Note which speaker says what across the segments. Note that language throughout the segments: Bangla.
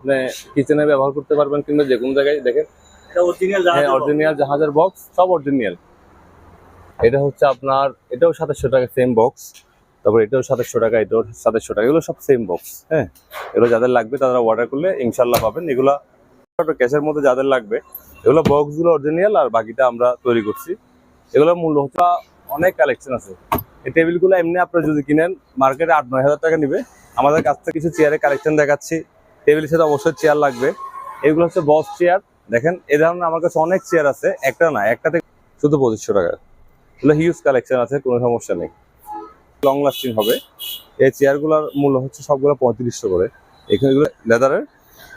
Speaker 1: আপনি কিচেনে ব্যবহার করতে পারবেন কিংবা যে কোনো জায়গায় দেখেন।
Speaker 2: অরিজিনাল
Speaker 1: হ্যাঁ অরিজিনাল জাহাজের বক্স সব অরিজিনাল এটা হচ্ছে আপনার এটাও সাতাশশো টাকা সেম বক্স তারপর এটাও সাতাশশো টাকা এটাও সাতাশশো টাকা এগুলো সব সেম বক্স হ্যাঁ। এগুলো যাদের লাগবে তারা অর্ডার করলে ইনশাল্লাহ পাবেন। এগুলো ক্যাশের মধ্যে যাদের লাগবে এগুলো বক্সগুলো অরিজিনাল আর বাকিটা আমরা তৈরি করছি। এগুলোর মূল্য হচ্ছে অনেক কালেকশন আছে। এই টেবিলগুলো এমনি আপনারা যদি কিনেন মার্কেটে আট নয় হাজার টাকা নিবে। আমাদের কাছ থেকে কিছু চেয়ারের কালেকশন দেখাচ্ছি। টেবিলের সাথে অবশ্যই চেয়ার লাগবে। এগুলো হচ্ছে বস চেয়ার দেখেন, এ ধরনের আমার কাছে অনেক চেয়ার আছে। একটা না, একটা থেকে শুধু পঁচিশশো টাকা। এগুলো হিউজ কালেকশন আছে, কোনো সমস্যা নেই। লং লাস্টিং হবে। এই চেয়ারগুলোর মূল্য হচ্ছে সবগুলো পঁয়ত্রিশশো করে। এখানে এগুলো লেদারের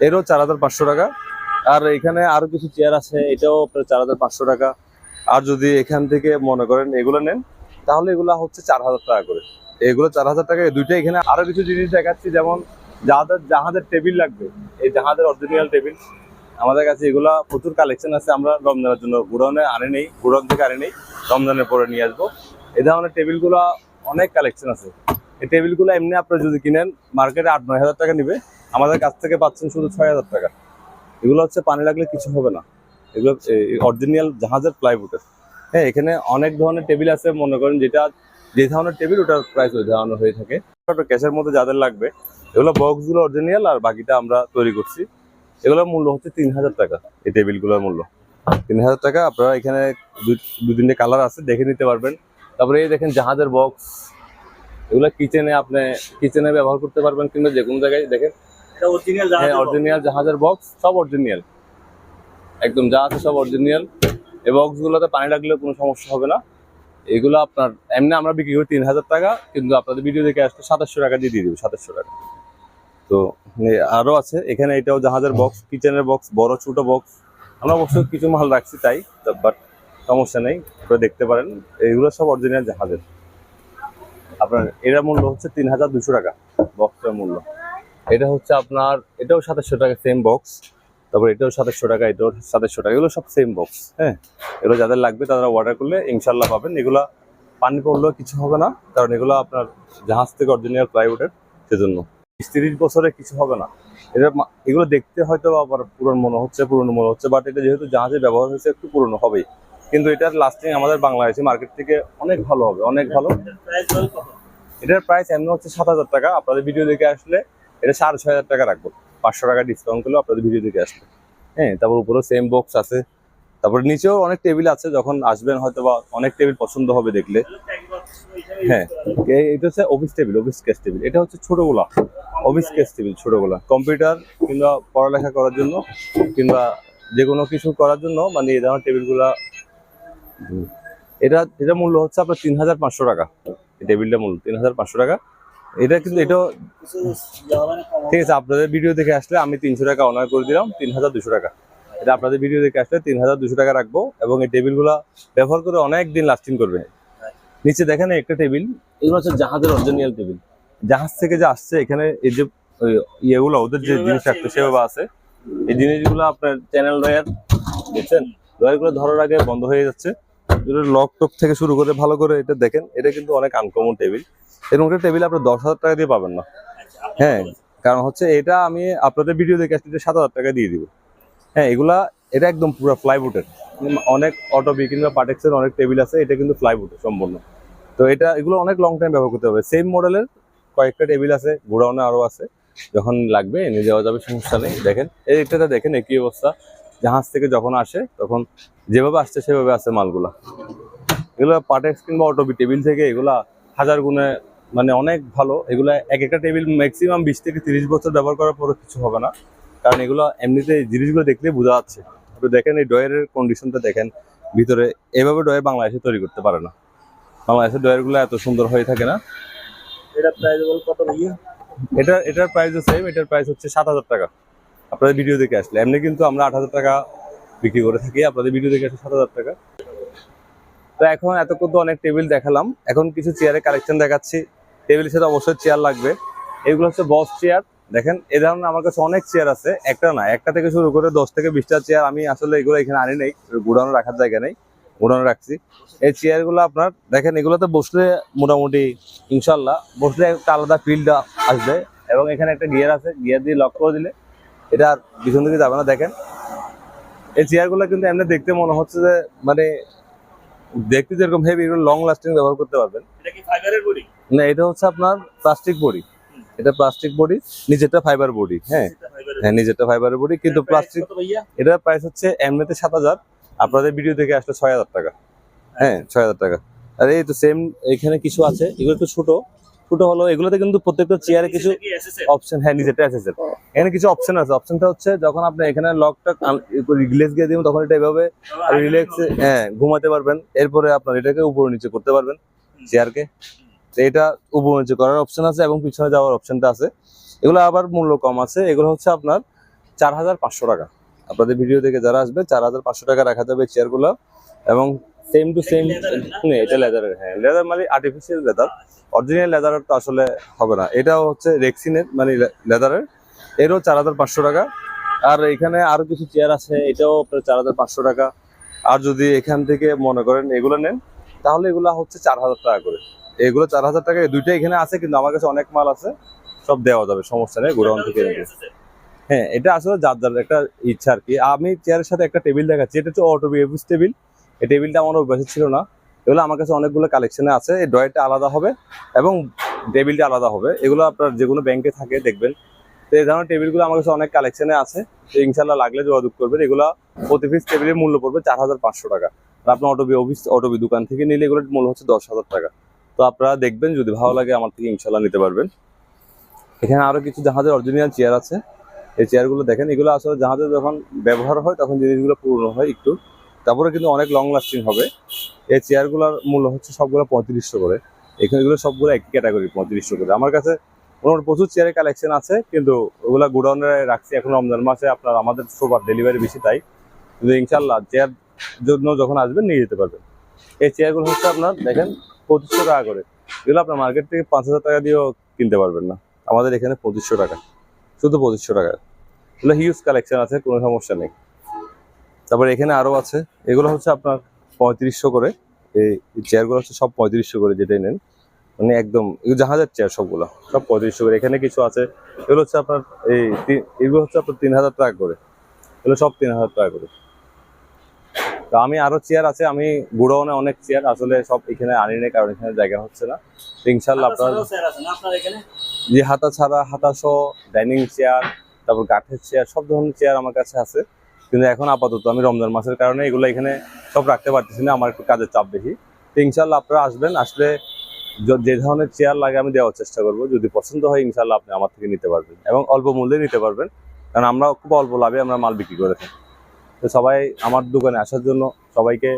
Speaker 1: এরও চার হাজার পাঁচশো টাকা। আর এখানে আরও কিছু চেয়ার আছে, এটাও আপনার চার হাজার পাঁচশো টাকা। আর যদি এখান থেকে মনে করেন এগুলো নেন, তাহলে এগুলো হচ্ছে চার হাজার টাকা করে। এগুলো চার হাজার টাকা। দুইটা এখানে আরও কিছু জিনিস দেখাচ্ছি, যেমন যাদের জাহাজের টেবিল লাগবে। এই জাহাজের অরিজিনাল টেবিল। আমাদের কাছে এগুলা প্রচুর কালেকশন আছে, আমরা রমজানের জন্য গুডাউনে আনে নেই গুডাউন থেকে আনে নেই, রমজানের পরে নিয়ে আসব। এই ধরনের টেবিলগুলো অনেক কালেকশন আছে। এই টেবিলগুলো এমনি আপনারা যদি কিনেন মার্কেটে আট, নয় হাজার টাকা নিবে। আমাদের কাছ থেকে পাচ্ছেন শুধু ছয় হাজার টাকা। এগুলো হচ্ছে পানি লাগলে কিছু হবে না। এগুলো অরিজিনাল জাহাজের প্লাইউডের হ্যাঁ এখানে অনেক ধরনের টেবিল আছে, মনে করেন যেটা, যে ধরনের টেবিল ওটার প্রাইস ওই ধরনের হয়ে থাকে। ক্যাশের মধ্যে যাদের লাগবে এগুলো বক্সগুলো অরিজিনাল আর বাকিটা আমরা তৈরি করছি। এগুলোর মূল্য হচ্ছে তিন হাজার টাকা এই টেবিলগুলোর মূল্য। তিন হাজার টাকা আপনারা এখানে দুই- দু তিনটে কালার আছে দেখে নিতে পারবেন। তারপরে এই দেখেন জাহাজের বক্স এগুলো কিচেনে আপনি কিচেনে ব্যবহার করতে পারবেন কিংবা যে কোনো জায়গায় দেখেন।
Speaker 2: অরিজিনাল
Speaker 1: হ্যাঁ জাহাজের বক্স সব অরিজিনাল একদম যা আছে সব অরিজিনাল এই বক্সগুলোতে পানি লাগলেও কোনো সমস্যা হবে না। এগুলো আপনার এমনি আমরা বিক্রি করি তিন হাজার টাকা কিন্তু আপনাদের ভিডিও দেখে আসলে সাতাশশো টাকা দিয়ে দিয়ে দেবো সাতাশশো টাকা। তো এ, আরও আছে। এখানে এটাও জাহাজের বক্স কিচেনের বক্স বড় ছোট বক্স আমরা অবশ্য কিছু মাল রাখছি তাই বাট সমস্যা নেই আপনারা দেখতে পারেন। এগুলো সব অরিজিনাল জাহাজের। আপনার এর মূল্য হচ্ছে তিন হাজার দুশো টাকা বক্সের মূল্য। এটা হচ্ছে আপনার এটাও সাতাশশো টাকা সেম বক্স তারপর এটাও সাতাশশো টাকা এটাও সাতাশশো টাকা এগুলো সব সেম বক্স হ্যাঁ? এগুলো যাদের লাগবে তারা অর্ডার করলে ইনশাল্লাহ পাবেন। এগুলা পানি পড়লেও কিছু হবে না কারণ এগুলো আপনার জাহাজ থেকে অরিজিনাল প্লাইউডের সেজন্য। তিরিশ বছরে কিছু হবে না। এটা এগুলো দেখতে হয়তো আবার পুরনো মনে হচ্ছে পুরনো মনে হচ্ছে বাট এটা যেহেতু জাহাজে ব্যবহার হয়েছে একটু পুরনো হবেই। কিন্তু এটার লাস্টিং আমাদের বাংলাদেশি মার্কেট থেকে অনেক ভালো হবে অনেক ভালো। এটার প্রাইস এমনি হচ্ছে সাত হাজার টাকা। আপনাদের ভিডিও দেখে আসলে এটা সাড়ে ছয় হাজার টাকা রাখব। পাঁচশো টাকা ডিসকাউন্ট করলেও আপনাদের ভিডিও দেখে আসলে হ্যাঁ তারপর উপরেও সেম বক্স আছে। তারপর নিচেও অনেক টেবিল আছে যখন আসবেন হয়তো বা অনেক টেবিল পছন্দ হবে দেখলে। হ্যাঁ এটা হচ্ছে office table office case table এটা হচ্ছে ছোটগুলা অফিস কেস টেবিল ছোটগুলা কম্পিউটার কিংবা পড়ালেখা করার জন্য কিংবা যে কোনো কিছু করার জন্য মানে এই ধরনের টেবিলগুলা এটা এটা মূল্য হচ্ছে আপনার তিন হাজার পাঁচশো টাকা। এই টেবিলটা মূল্য তিন হাজার পাঁচশো টাকা। এটা কিন্তু
Speaker 2: কম
Speaker 1: ঠিক আছে আপনাদের ভিডিও দেখে আসলে আমি তিনশো টাকা অনার করে দিলাম তিন হাজার দুশো টাকা। এটা আপনাদের ভিডিও দেখে আসলে তিন হাজার দুশো টাকা রাখব এবং এই টেবিলগুলো ব্যবহার করে অনেক দিন লাস্টিং করবে নিচে দেখেন একটা টেবিল এগুলো হচ্ছে জাহাজের অরিজিনাল টেবিল জাহাজ থেকে যে আসছে এখানে এই যে ইয়েগুলো ওদের যে জিনিস
Speaker 2: আছে,
Speaker 1: রাখতো সেভাবে আছে। এই জিনিসগুলো আপনার চ্যানেল ডয়ার দেখছেন? ডয়ারগুলো ধরার আগে বন্ধ হয়ে যাচ্ছে। লক টক থেকে শুরু করে ভালো করে এটা দেখেন এটা কিন্তু অনেক আনকমন টেবিল এরকম একটা টেবিল আপনার দশ হাজার টাকা দিয়ে পাবেন না। হ্যাঁ কারণ হচ্ছে এটা আমি আপনাদের ভিডিও দেখে আসলে সাত হাজার টাকা দিয়ে দিব। হ্যাঁ এগুলা এটা একদম পুরো ফ্লাইউডের অনেক অটো অটোবি কিংবা পাটেক্সের অনেক টেবিল আছে এটা কিন্তু ফ্লাইউডের সম্পূর্ণ। তো এটা এগুলো অনেক লং টাইম ব্যবহার করতে হবে। সেম মডেলের কয়েকটা টেবিল আছে, গোডাউনে আরও আছে। যখন লাগবে এনে দেওয়া যাবে, সমস্যা নেই। দেখেন, এই দিকটাতে দেখেন একই অবস্থা। জাহাজ থেকে যখন আসে, তখন যেভাবে আসছে, সেভাবে আসছে মালগুলা। এগুলো পাটেক্স কিংবা অটোবি টেবিল থেকে এগুলা হাজার গুণে মানে অনেক ভালো। এগুলা এক একটা টেবিল ম্যাক্সিমাম বিশ থেকে তিরিশ বছর ব্যবহার করার পরে কিছু হবে না। কারণ এগুলো এমনিতে জিনিসগুলো দেখলে বোঝা যাচ্ছে। তো দেখেন, এই ডয়ের কন্ডিশনটা দেখেন, ভিতরে এভাবে ডয়ে বাংলাদেশে তৈরি করতে পারে না। বাংলাদেশের ডয়েরগুলো এত সুন্দর হয়ে থাকে না।
Speaker 2: এটা প্রাইস বল, কত ভাইয়া?
Speaker 1: এটা, এটার প্রাইসও সেম এটার প্রাইস হচ্ছে সাত হাজার টাকা। আপনাদের ভিডিও দেখে আসলে। এমনি কিন্তু আমরা আট হাজার টাকা বিক্রি করে থাকি, আপনাদের ভিডিও দেখে আসলে সাত হাজার টাকা। তো এখন এতক্ষণ তো অনেক টেবিল দেখালাম। এখন কিছু চেয়ারের কালেকশন দেখাচ্ছি। টেবিলের সাথে অবশ্যই চেয়ার লাগবে। এগুলো হচ্ছে বস চেয়ার দেখেন, এ ধরনের আমার কাছে অনেক চেয়ার আছে। একটা না, একটা থেকে শুরু করে দশ থেকে বিশটা চেয়ার আমি আসলে এগুলো এখানে আনি নেই। গুড়ানো রাখার জায়গা নেই। গুড়ানো রাখছি। এই চেয়ারগুলো আপনার দেখেন এগুলোতে বসলে মোটামুটি ইনশাল্লাহ বসলে একটা আলাদা ফিল্ড আসবে। এবং এখানে একটা গিয়ার আছে গিয়ার দিয়ে লক করে দিলে এটা আর পিছন দিকে যাবে না দেখেন। এই চেয়ারগুলো কিন্তু এমনি দেখতে মনে হচ্ছে যে মানে দেখতে যেরকম হেভি এগুলো লং লাস্টিং ব্যবহার করতে পারবেন। না এটা হচ্ছে আপনার প্লাস্টিক বডি এটা প্লাস্টিক বডি নিচেরটা ফাইবার বডি হ্যাঁ। হ্যাঁ নিচেরটা ফাইবারের বডি কিন্তু প্লাস্টিক এটার প্রাইস হচ্ছে এমনিতে সাত হাজার। আপনাদের ভিডিও থেকে আসলে ছয় হাজার টাকা। হ্যাঁ ছয় হাজার টাকা। আর এই তো সেম এখানে কিছু আছে এগুলো একটু ছোট। ছোট হলো এগুলোতে কিন্তু প্রত্যেকটা চেয়ারে কিছু অপশন হ্যাঁ নিজেরটা এসেছে এখানে কিছু অপশন আছে। অপশনটা হচ্ছে যখন আপনি এখানে লকটা রিলেক্স দিয়ে দিবেন তখন এটা এভাবে রিল্যাক্স হ্যাঁ ঘুমাতে পারবেন। এরপরে আপনার এটাকে উপর নিচে করতে পারবেন চেয়ারকে তো এটা উপর নিচে করার অপশন আছে এবং পিছনে যাওয়ার অপশনটা আছে। এগুলো আবার মূল্য কম আছে। এগুলো হচ্ছে আপনার চার হাজার পাঁচশো টাকা। আপনাদের ভিডিও থেকে যারা আসবে চার হাজার পাঁচশো টাকা রাখা যাবে চেয়ারগুলো এবং সেম টু সেম
Speaker 2: এটা না?
Speaker 1: লেদারের হ্যাঁ লেদার মানে আর্টিফিশিয়াল লেদার অরিজিনাল লেদারের তো আসলে হবে না। এটাও হচ্ছে রেক্সিনের মানে লেদারের এরও চার হাজার পাঁচশো টাকা। আর এখানে আরও কিছু চেয়ার আছে এটাও আপনার চার হাজার পাঁচশো টাকা। আর যদি এখান থেকে মনে করেন এগুলো নেন তাহলে এগুলো হচ্ছে চার হাজার টাকা করে। এগুলো চার হাজার টাকা দুইটা এখানে আছে কিন্তু আমার কাছে অনেক মাল আছে সব দেওয়া যাবে সমস্যা নেই গোডাউন থেকে। হ্যাঁ এটা আসলে যার যার একটা ইচ্ছা আর কি। আমি চেয়ারের সাথে একটা টেবিল দেখাচ্ছি। এটা হচ্ছে অটো টেবিল এই টেবিলটা আমার অভ্যাসে ছিল না। এগুলো আমার কাছে অনেকগুলো কালেকশনে আছে। এই ড্রয়ারটা আলাদা হবে এবং টেবিলটা আলাদা হবে। এগুলো আপনার যে কোনো ব্যাংকে থাকে, দেখবেন। তো এই ধরনের টেবিলগুলো আমার কাছে অনেক কালেকশনে আছে। তো ইনশাল্লাহ লাগলে যোগাযোগ করবেন। এগুলো প্রতি পিস টেবিলের মূল্য পড়বে চার হাজার পাঁচশো টাকা। আর আপনার অটোবি অফিস অটোবি দোকান থেকে নিলে এগুলোর মূল্য হচ্ছে দশ হাজার টাকা। তো আপনারা দেখবেন, যদি ভালো লাগে আমার থেকে ইনশাল্লাহ নিতে পারবেন। এখানে আরও কিছু জাহাজের অরিজিনাল চেয়ার আছে। এই চেয়ারগুলো দেখেন, এগুলো আসলে জাহাজে যখন ব্যবহার হয়, তখন জিনিসগুলো পুরনো হয় একটু, তারপরে কিন্তু অনেক লং লাস্টিং হবে। এই চেয়ারগুলোর মূল্য হচ্ছে সবগুলো পঁয়ত্রিশশো করে। এখানে এগুলো সবগুলো একই ক্যাটাগরি পঁয়ত্রিশশো করে। আমার কাছে মোটামুটি প্রচুর চেয়ারের কালেকশন আছে, কিন্তু ওগুলো গোডাউনে রাখছি এখন রমজান মাসে, আপনার আমাদের সুপার ডেলিভারি বেশি তাই। কিন্তু ইনশাল্লাহ চেয়ার জন্য যখন আসবেন, নিয়ে যেতে পারবেন। এই চেয়ারগুলো হচ্ছে আপনার, দেখেন, পঁচিশশো টাকা করে। এগুলো আপনার মার্কেট থেকে পাঁচ হাজার টাকা দিয়েও কিনতে পারবেন না। আমাদের এখানে পঁচিশশো টাকা। শুধু পঁচিশশো টাকা। এগুলো হিউজ কালেকশন আছে কোনো সমস্যা নেই। তারপরে এখানে আরও আছে এগুলো হচ্ছে আপনার পঁয়ত্রিশশো করে। এই চেয়ারগুলো হচ্ছে সব পঁয়ত্রিশশো করে যেটাই নেন। মানে একদম জাহাজের চেয়ার সবগুলো সব পঁয়ত্রিশশো করে। এখানে কিছু আছে এগুলো হচ্ছে আপনার এই এগুলো হচ্ছে আপনার তিন হাজার টাকা করে। এগুলো সব তিন হাজার টাকা করে। তো আমি আরও চেয়ার আছে আমি গুড়াউনে অনেক চেয়ার আসলে সব এখানে আনি নাই কারণ এখানে জায়গা হচ্ছে না। ইনশাল্লাহ আপনার যে হাতা ছাড়া হাতা সহ ডাইনিং চেয়ার, তারপর কাঠের চেয়ার, সব ধরনের চেয়ার আমার কাছে আছে। কিন্তু এখন আপাতত আমি রমজান মাসের কারণে এগুলো এখানে সব রাখতে পারতেছি না, আমার একটু কাজের চাপ বেশি। তো ইনশাল্লাহ আপনারা আসবেন, আসলে যে ধরনের চেয়ার লাগে আমি দেওয়ার চেষ্টা করব। যদি পছন্দ হয় ইনশাল্লাহ আপনি আমার থেকে নিতে পারবেন এবং অল্প মূল্যে নিতে পারবেন। কারণ আমরা খুব অল্প লাভে আমরা মাল বিক্রি করে থাকি। তো সবাই আমার দোকানে আসার জন্য সবাইকে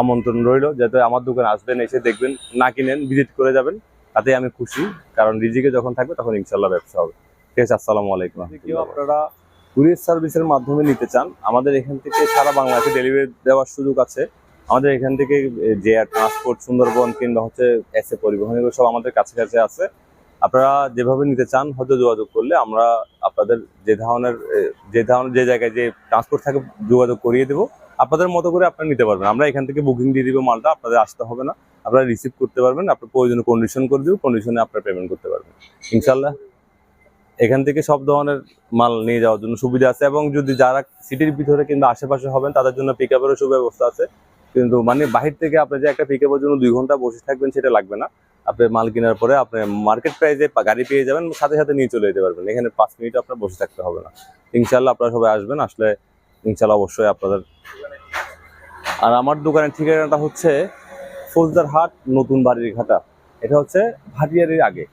Speaker 1: আমন্ত্রণ রইল। যাতে আমার দোকানে আসবেন, এসে দেখবেন, না কিনেন ভিজিট করে যাবেন। তাতে আমি খুশি। কারণ রিজিকে যখন থাকবে তখন ইনশাল্লাহ ব্যবসা হবে। ঠিক আছে আসসালামু আলাইকুম কেউ আপনারা কুরিয়ার সার্ভিসের মাধ্যমে নিতে চান আমাদের এখান থেকে সারা বাংলাদেশে ডেলিভারি দেওয়ার সুযোগ আছে। আমাদের এখান থেকে যে ট্রান্সপোর্ট সুন্দরবন কিংবা হচ্ছে এসে পরিবহন এগুলো সব আমাদের কাছে কাছে আছে। আপনারা যেভাবে নিতে চান হয়তো যোগাযোগ করলে আমরা আপনাদের যে ধরনের যে ধরনের যে জায়গায় যে ট্রান্সপোর্ট থাকে যোগাযোগ করিয়ে দেবো। আপনাদের মতো করে আপনারা নিতে পারবেন। আমরা এখান থেকে বুকিং দিয়ে দিব মালটা আপনাদের আসতে হবে না। আপনারা রিসিভ করতে পারবেন, আপনার প্রয়োজনীয় কন্ডিশন করে দিব কন্ডিশনে আপনারা পেমেন্ট করতে পারবেন। ইনশাল্লাহ এখান থেকে সব ধরনের মাল নিয়ে যাওয়ার জন্য সুবিধা আছে এবং যদি যারা সিটির ভিতরে কিংবা আশেপাশে হবেন, তাদের জন্য পিক আপেরও সুব্যবস্থা আছে। কিন্তু মানে বাহির থেকে আপনি যে একটা পিক আপের জন্য দুই ঘণ্টা বসে থাকবেন, সেটা লাগবে না। আপনি মাল কেনার পরে আপনি মার্কেট প্রাইসে গাড়ি পেয়ে যাবেন, সাথে সাথে নিয়ে চলে যেতে পারবেন। এখানে পাঁচ মিনিট আপনার বসে থাকতে হবে না। ইনশাল্লাহ আপনারা সবাই আসবেন, আসলে ইনশাল্লাহ অবশ্যই আপনাদের আর আমার দোকানের ঠিকানাটা হচ্ছে ফৌজদার হাট, নতুন বাড়ির ঘাটা। এটা হচ্ছে ভাটিয়ারির আগে।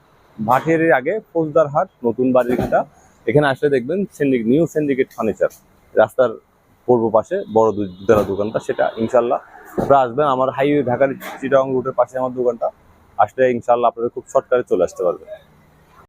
Speaker 1: ভাটিয়ারির আগে ফৌজদার হাট, নতুন বাড়ির ঘাটা। এখানে আসলে দেখবেন সেন্ডিক নিউ সেন্ডিকেট ফার্নিচার। রাস্তার পূর্ব পাশে বড় দু- দুতলা দোকানটা, সেটা ইনশাল্লাহ। আপনারা আসবেন আমার হাইওয়ে ঢাকার চিটাং রুটের পাশে আমার দোকানটা। আসলে ইনশাল্লাহ আপনাদের খুব শর্টকারে চলে আসতে পারবেন।